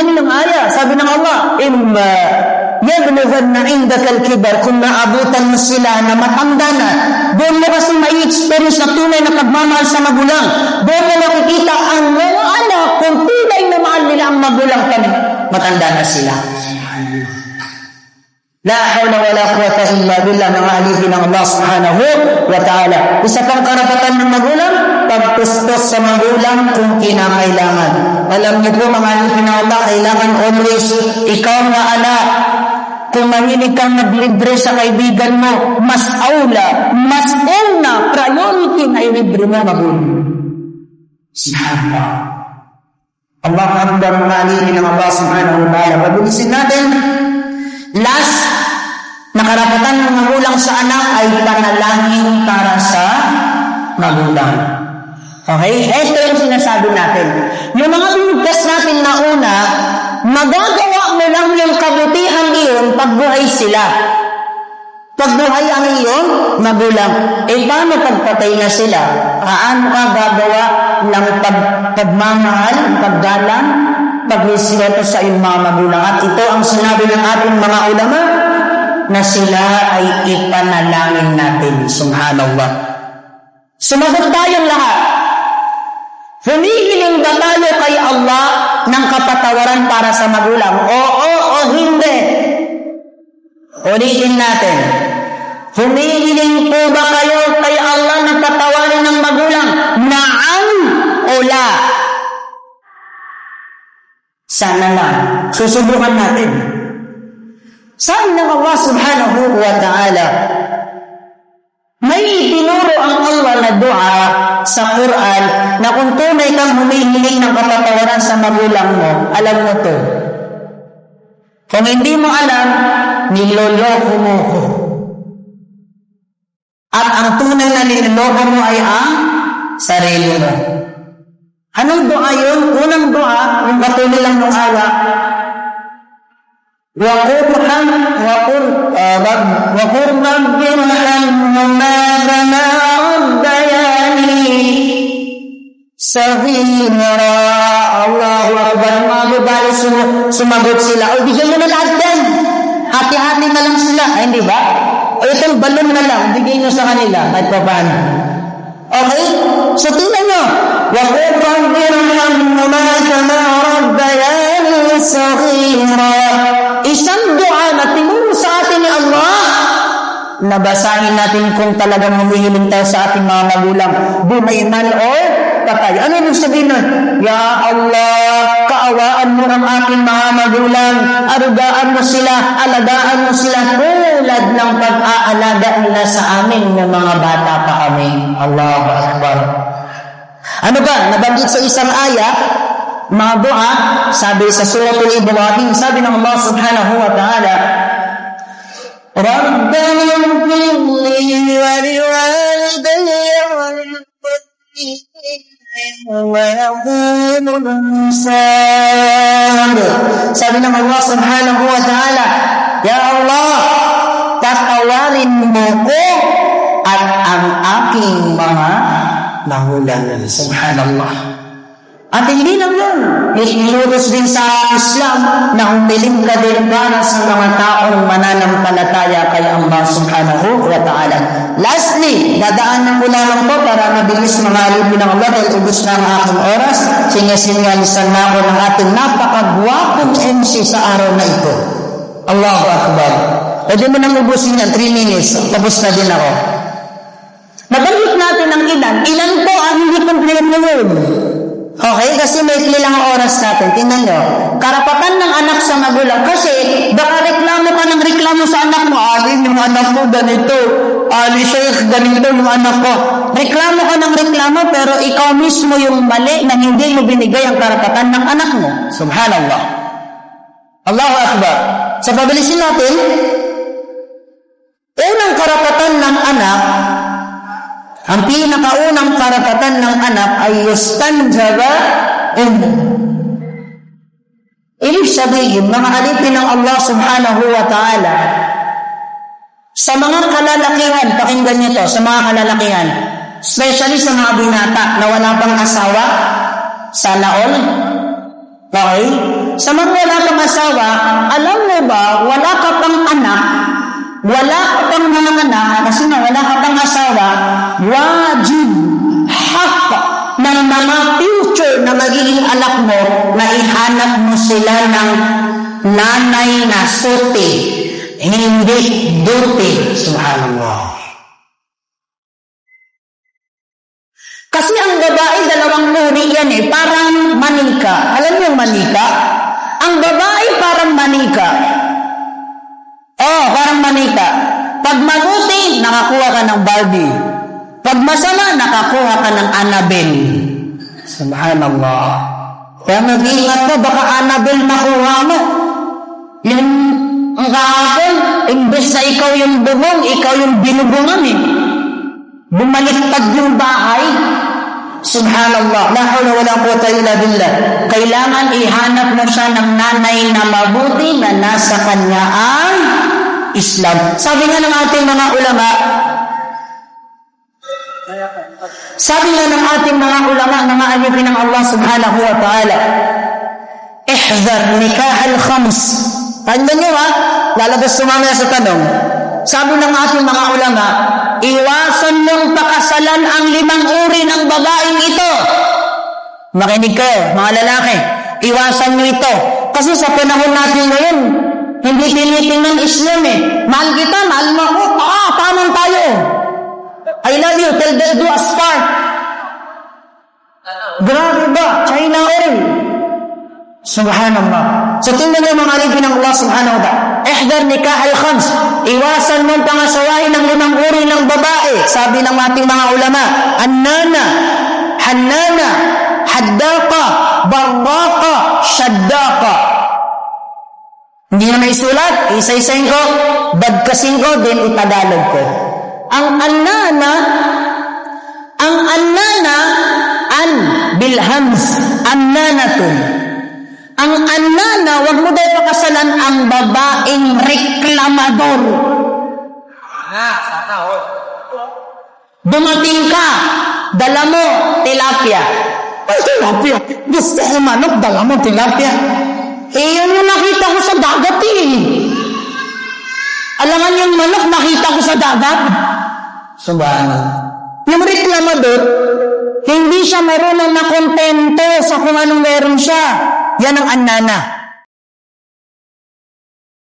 Tingnan niyo ng aya, sabi ng Allah, Imma yablughanna indaka al-kibar kung naabutan mo sila na matanda na, doon mo kasi mai-experience na tunay na pagmamahal sa magulang. Doon mo nakikita ang mga anak kung tunay na mahal nila ang magulang pag matanda na sila. La hawla wa la quwata illa billah ng alipin ng Allah subhanahu wa ta'ala. Isa pang karapatan ng magulang, pagtustos sa magulang kung kinakailangan. Alam niyo po mga Allah, kailangan always ikaw na anak, kung mahilig kang naglibre sa kaibigan mo, mas aula, mas una, priority na ilibre mo magulang. Subhanallah. Allah Akbar mga alipin ng Allah subhanahu wa ta'ala. Pabilisin natin, Last, na karapatan ng magulang sa anak ay panalangin para sa magulang. Okay? Ito yung sinasabi natin. Yung mga binigkas natin na una, magagawa mo lang yung kabutihan iyon pag buhay sila. Pag buhay ang iyon, magulang. Eh, paano pagpatay na sila? Paano ka gagawa ng pag, pagmamahal, paggalang, pagrespeto sa iyong mga magulang. At ito ang sinabi ng ating mga ulama na sila ay ipanalangin natin. Subhanallah. Sumagot tayong lahat. Humihiling ba tayo kay Allah ng kapatawaran para sa magulang? Oo o hindi? Ulitin natin. Humihiling po ba kayo kay Allah ng patawarin ng magulang? Naam o la? Sana lang. Susubukan natin. Sabi ng Allah subhanahu wa ta'ala, may itinuro ang na dua sa Quran na kung tunay kang humihiling ng kapatawaran sa magulang mo, alam mo to. Kung hindi mo alam, niloloko mo ko. At ang tunay na niloloko mo ay ang sarili mo. Anong dua yun? Unang dua, yung katulad lang ng aya, وقرهم وقر وقر رب ارحمهما صغيرا Allahu Akbar mga babae sumagot sila o bigyan mo na lahat yan hati-hati na lang sila ay hindi ba o itong balon na lang bigyan nyo sa kanila kahit pa paano okay so tingnan nyo وقل رب ارحمهما كما ربياني صغيرا Isang dua na tinuro sa atin ni Allah, nabasahin natin kung talagang humihiling tayo sa ating mga magulang, bumayman o patay. Ano yung sabihin nun? Ya Allah, kaawaan mo ang aking mga magulang, arugaan mo sila, alagaan mo sila, tulad ng pag-aalaga nila sa amin ng mga bata pa kami. Allahu Akbar. Ano ba? Nabanggit sa isang aya, mga dua, sabi sa suratul Ibrahim, sabi ng Allah subhanahu wa ta'ala, ربنا اغفر لي ولوالدي وليقول الإنسان Sabi ng Allah subhanahu wa ta'ala, Ya Allah, tatawarin mo ko at ang aking mga mahulang. Subhanallah. At hindi lang yun, inutos din sa Islam na umiling ka din para sa mga taong mananampalataya kay Allah subhanahu wa ta'ala. Lastly, dadaan ng lang po para mabilis alipin ng Allah dahil ubus na ang aking oras. Sinasinalisan na ako ng ating napakagwapong MC sa araw na ito. Allahu Akbar. Pwede mo nang ubusin yan, 3 minutes. Tapos na din ako. Nabanggit natin ang ilan. Ilan po ang hindi complete ngayon? Okay, kasi may lang ang oras natin. Tingnan nyo. Karapatan ng anak sa magulang. Kasi, baka reklamo ka ng reklamo sa anak mo. Ali, yung anak ko ganito. Ali, Sheikh, ganito yung anak ko. Reklamo ka ng reklamo, pero ikaw mismo yung mali na hindi mo binigay ang karapatan ng anak mo. Subhanallah. Allahu Akbar. Sa pabilisin natin, unang karapatan ng anak ang pinakaunang karapatan ng anak ay yustanjaba ummu. Ibig sabihin, mga alipin ng Allah subhanahu wa ta'ala, sa mga kalalakihan, pakinggan niyo to, sa mga kalalakihan, especially sa mga binata na wala pang asawa, sa laol, Okay? Sa mga wala kang asawa, alam mo ba, wala ka pang anak, wala ka pang mga anak, kasi na wala ka pang asawa, wajib, hak ng mga future na magiging anak mo, na ihanap mo sila ng nanay na suti, hindi duti. Subhanallah. Kasi ang babae, dalawang uri yan eh. Parang manika. Alam niyo manika? Ang babae parang manika. Oh, parang manika. Pag mabuti, nakakuha ka ng Barbie. Pag masama, nakakuha ka ng Annabelle. Subhanallah. Kaya mag-iingat mo, baka Annabelle makuha mo. Yung ang kahapon, imbes na ikaw yung bubong, ikaw yung binubungan eh. Bumaliktad yung bahay. Subhanallah. La hawla wala quwwata illa billah. Kailangan ihanap mo siya ng nanay na mabuti na nasa kanya ang Islam. Sabi nga ng ating mga ulama, sabi nga ng ating mga ulama na maalipin ng Allah subhanahu wa ta'ala, Ihzar nikah al-khams. Tanda nyo ha? Lalabas sumamaya sa tanong. Sabi ng ating mga ulama, iwasan mong pakasalan ang limang uri ng babaeng ito. Makinig kayo, mga lalaki. Iwasan nyo ito. Kasi sa panahon natin ngayon, hindi tinitingnan Islam eh. Mahal kita, mahal mo ako. Ah, tamang tayo. I love you, till death do us part. Grabe ba? China oil. Subhanallah. So tingnan niyo mga alipin ng Allah subhanahu wa ta'ala. Ihdar nikah al-khams. Iwasan mong pangasawain ng limang uri ng babae. Sabi ng ating mga ulama, annana, hannana, haddaka, barraka, shaddaka. Hindi na may sulat, isa-isayin ko, badkasin ko, din itagalog ko. Ang annana, ang annana, an bilhams, annanatun. Ang annana, wag mo daw pakasalan ang babaeng reklamador. Dumating ka, dala mo tilapia. Ay, tilapia. Gusto ko manok, dala mo tilapia. Eh, yun yung nakita ko sa dagat eh. Alangan yung manok, nakita ko sa dagat. Subhanallah. Yung reklamador, hindi siya marunong na kontento sa kung anong meron siya. Yan ang annana.